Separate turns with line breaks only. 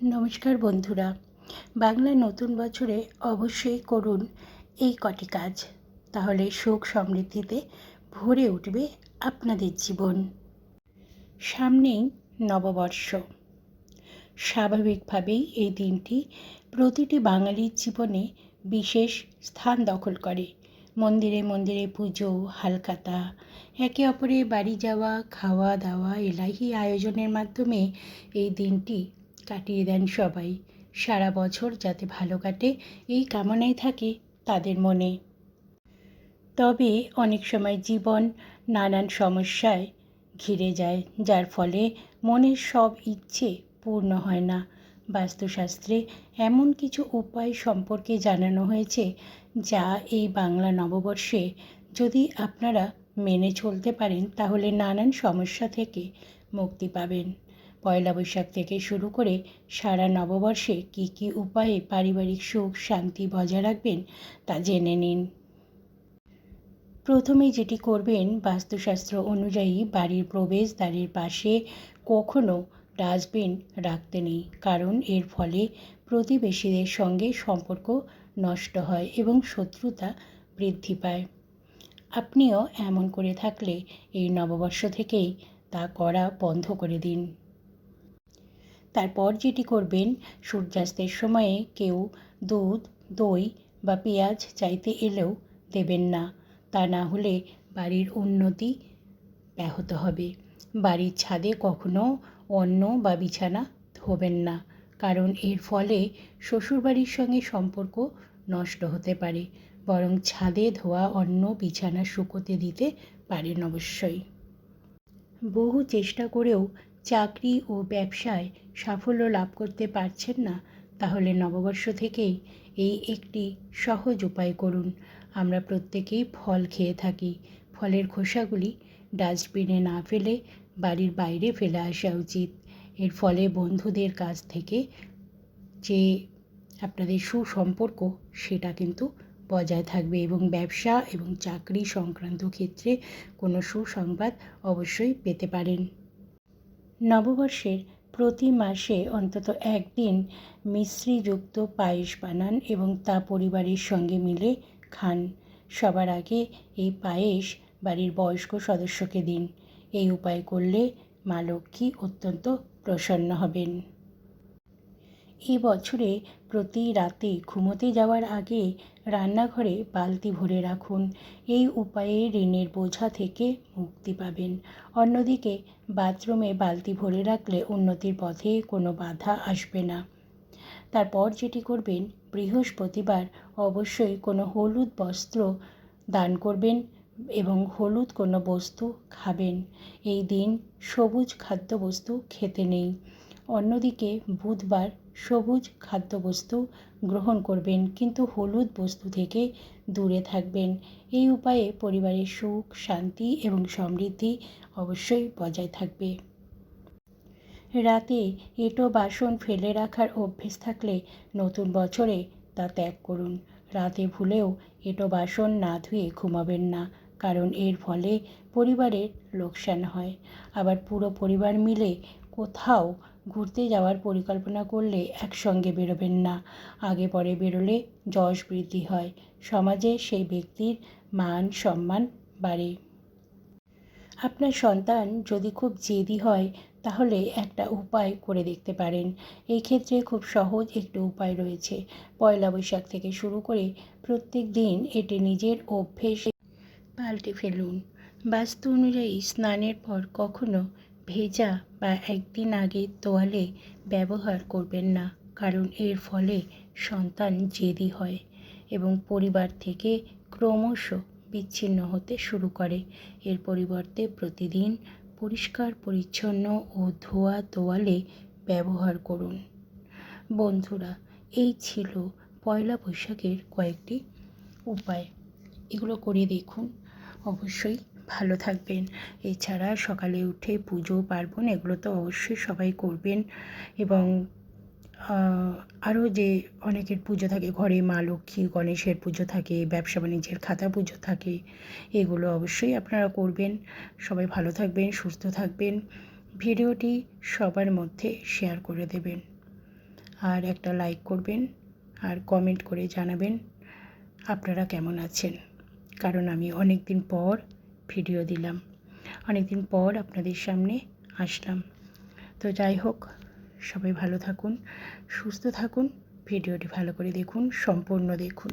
নমস্কার বন্ধুরা, বাংলা নতুন বছরে অবশ্যই করুন এই কটি কাজ। তাহলে সুখ সমৃদ্ধিতে ভরে উঠবে আপনাদের জীবন। সামনেই নববর্ষ। স্বাভাবিকভাবেই এই দিনটি প্রতিটি বাঙালির জীবনে বিশেষ স্থান দখল করে। মন্দিরে মন্দিরে পুজো হালকাতা একে অপরে বাড়ি যাওয়া, খাওয়া দাওয়া, এলাহি আয়োজনের মাধ্যমে এই দিনটি কাটিয়ে দেন সবাই। সারা বছর যাতে ভালো কাটে, এই কামনাই থাকে তাদের মনে। তবে অনেক সময় জীবন নানান সমস্যায় ঘিরে যায়, যার ফলে মনের সব ইচ্ছে পূর্ণ হয় না। বাস্তুশাস্ত্রে এমন কিছু উপায় সম্পর্কে জানানো হয়েছে, যা এই বাংলা নববর্ষে যদি আপনারা মেনে চলতে পারেন, তাহলে নানান সমস্যা থেকে মুক্তি পাবেন। পয়লা বৈশাখ থেকে শুরু করে সারা নববর্ষে কী কী উপায়ে পারিবারিক সুখ, শান্তি বজায় রাখবেন তা জেনে নিন। প্রথমে যেটি করবেন, বাস্তুশাস্ত্র অনুযায়ী বাড়ির প্রবেশদ্বারের পাশে কখনো ডাস্টবিন রাখতে নেই, কারণ এর ফলে প্রতিবেশীদের সঙ্গে সম্পর্ক নষ্ট হয় এবং শত্রুতা বৃদ্ধি পায়। আপনিও এমন করে থাকলে এই নববর্ষ থেকেই তা করা বন্ধ করে দিন। তারপর যেটি করবেন, সূর্যাস্তের সময়ে কেউ দুধ, দই বা পেঁয়াজ চাইতে এলেও দেবেন না। তা না হলে বাড়ির উন্নতি ব্যাহত হবে। বাড়ির ছাদে কখনো অন্ন বা বিছানা ধোবেন না, কারণ এর ফলে শ্বশুরবাড়ির সঙ্গে সম্পর্ক নষ্ট হতে পারে। বরং ছাদে ধোয়া অন্ন, বিছানা শুকোতে দিতে পারেন অবশ্যই। বহু চেষ্টা করেও চাকরি ও ব্যবসায় সাফল্য লাভ করতে পারছেন না, তাহলে নববর্ষ থেকেই এই একটি সহজ উপায় করুন। আমরা প্রত্যেকেই ফল খেয়ে থাকি। ফলের খোসাগুলি ডাস্টবিনে না ফেলে বাড়ির বাইরে ফেলে আসা উচিত। এর ফলে বন্ধুদের কাছ থেকে যে আপনাদের সুসম্পর্ক, সেটা কিন্তু বজায় থাকবে এবং ব্যবসা এবং চাকরি সংক্রান্ত ক্ষেত্রে কোনো সুসংবাদ অবশ্যই পেতে পারেন। নববর্ষের প্রতি মাসে অন্তত একদিন মিশ্রিযুক্ত পায়েস বানান এবং তা পরিবারের সঙ্গে মিলে খান। সবার আগে এই পায়েস বাড়ির বয়স্ক সদস্যকে দিন। এই উপায় করলে মা লক্ষ্মী অত্যন্ত প্রসন্ন হবেন। এই বছরে প্রতি রাতে ঘুমোতে যাওয়ার আগে রান্নাঘরে বালতি ভরে রাখুন। এই উপায়ে ঋণের বোঝা থেকে মুক্তি পাবেন। অন্যদিকে, বাথরুমে বালতি ভরে রাখলে উন্নতির পথে কোনো বাধা আসবে না। তারপর যেটি করবেন, বৃহস্পতিবার অবশ্যই কোনো হলুদ বস্ত্র দান করবেন এবং হলুদ কোনো বস্তু খাবেন। এই দিন সবুজ খাদ্যবস্তু খেতে নেই। অন্যদিকে, বুধবার সবুজ খাদ্যবস্তু গ্রহণ করবেন, কিন্তু হলুদ বস্তু থেকে দূরে থাকবেন। এই উপায়ে পরিবারের সুখ, শান্তি এবং সমৃদ্ধি অবশ্যই বজায় থাকবে। রাতে এঁটো বাসন ফেলে রাখার অভ্যেস থাকলে নতুন বছরে তা ত্যাগ করুন। রাতে ভুলেও এঁটো বাসন না ধুয়ে ঘুমাবেন না, কারণ এর ফলে পরিবারের লোকসান হয়। আবার পুরো পরিবার মিলে কোথাও ঘুরতে যাওয়ার পরিকল্পনা করলে একসঙ্গে বেরোবেন না। আগে পরে বেরোলে যশ বৃদ্ধি হয়। সমাজে সেই ব্যক্তির মান সম্মান বাড়ে। আপনার সন্তান যদি খুব জেদি হয়, তাহলে একটা উপায় করে দেখতে পারেন। এই ক্ষেত্রে খুব সহজ একটি উপায় রয়েছে। পয়লা বৈশাখ থেকে শুরু করে প্রত্যেক দিন এটি নিজের অভ্যেস পাল্টে ফেলুন। বাস্তু অনুযায়ী স্নানের পর কখনো ভেজা বা একদিন আগে তোয়ালে ব্যবহার করবেন না, কারণ এর ফলে সন্তান জেদি হয় এবং পরিবার থেকে ক্রমশ বিচ্ছিন্ন হতে শুরু করে। এর পরিবর্তে প্রতিদিন পরিষ্কার, পরিচ্ছন্ন ও ধোয়া তোয়ালে ব্যবহার করুন। বন্ধুরা, এই ছিল পয়লা বৈশাখের কয়েকটি উপায়। এগুলো করে দেখুন। অবশ্যই ভালো থাকবেন। এছাড়া সকালে উঠে পুজো, পার্বণ এগুলো তো অবশ্যই সবাই করবেন এবং আরও যে অনেকের পুজো থাকে, ঘরে মা লক্ষ্মী, গণেশের পুজো থাকে, ব্যবসা বাণিজ্যের খাতা পুজো থাকে, এগুলো অবশ্যই আপনারা করবেন। সবাই ভালো থাকবেন, সুস্থ থাকবেন। ভিডিওটি সবার মধ্যে শেয়ার করে দেবেন। আর একটা লাইক করবেন আর কমেন্ট করে জানাবেন আপনারা কেমন আছেন? কারণ আমি অনেক দিন পর ভিডিও দিলাম। অনেকদিন পর আপনাদের সামনে আসলাম। তো যাই হোক, সবাই ভালো থাকুন, সুস্থ থাকুন ভিডিওটি ভালো করে দেখুন, সম্পূর্ণ দেখুন।